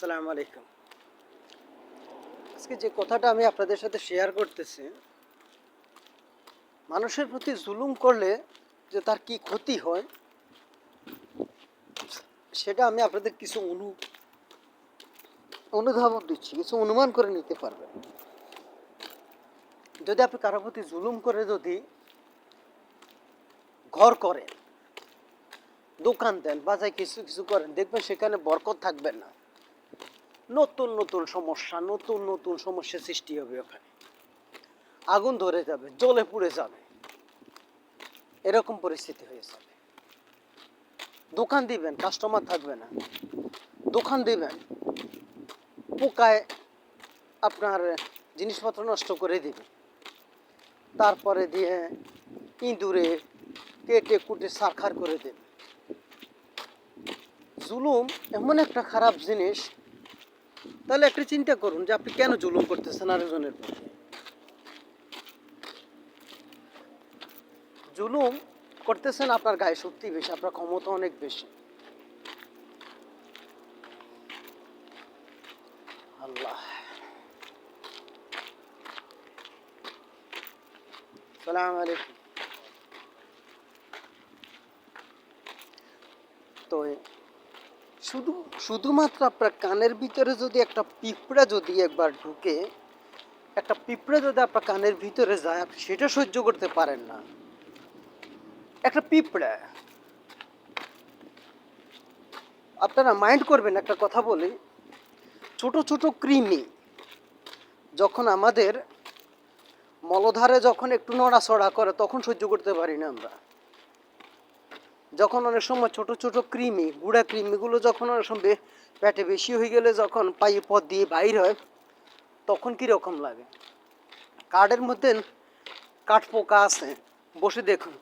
আসসালামু আলাইকুম। আজকে যে কথাটা আমি আপনাদের সাথে শেয়ার করতেছি, মানুষের প্রতি জুলুম করলে যে তার কি ক্ষতি হয়, সেটা আমি আপনাদের কিছু অনু, অনুধাবন দিচ্ছি, কিছু অনুমান করে নিতে পারবেন। যদি আপনি কারও প্রতি জুলুম করে যদি ঘর করেন, দোকান দেন, বাজারে কিছু কিছু করেন, দেখবেন সেখানে বরকত থাকবে না। নতুন নতুন সমস্যা, নতুন নতুন সমস্যা সৃষ্টি হবে ওখানে। আগুন ধরে যাবে জলে পুড়ে যাবে। এরকম পরিস্থিতি হয়ে যাবে। দোকান দিবেন, কাস্টমার থাকবে না। দোকান দিবেন, পোকায় আপনার জিনিসপত্র নষ্ট করে দিবে। তারপরে দিয়ে ইঁদুরে কেটে কুটে সারখার করে দেবে। জুলুম এমন একটা খারাপ জিনিস তাহলে একটা চিন্তা করুন যে আপনি কেন জুলুম করতেছেন আরেকজনের জুলুম করতেছেন আপনার গায়ে শক্তি বেশি, আপনার ক্ষমতা অনেক বেশি। আল্লাহ। সালাম আলাইকুম। তো শুধু শুধুমাত্র আপনার কানের ভিতরে যদি একটা পিঁপড়া যদি একবার ঢুকে, একটা পিঁপড়ে যদি আপনার কানের ভিতরে যায়, আপনি সেটা সহ্য করতে পারেন না। একটা পিঁপড়া। আপনারা মাইন্ড করবেন, একটা কথা বলি। ছোট ছোট কৃমি যখন আমাদের মলধারে যখন একটু নড়াচড়া করে, তখন সহ্য করতে পারি না আমরা। যখন অনেক সময় ছোট ছোট কৃমি, গুড়া কৃমিগুলো যখন অনেক সময় পেটে বেশি হয়ে গেলে যখন পায়ে পথ দিয়ে বাইর হয়, তখন কীরকম লাগে? কাঠের মধ্যে কাঠ পোকা আছে, বসে দেখুন।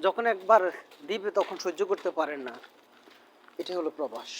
যখন একবার দিবে তখন সহ্য করতে পারেন না। এটা হলো প্রবাস।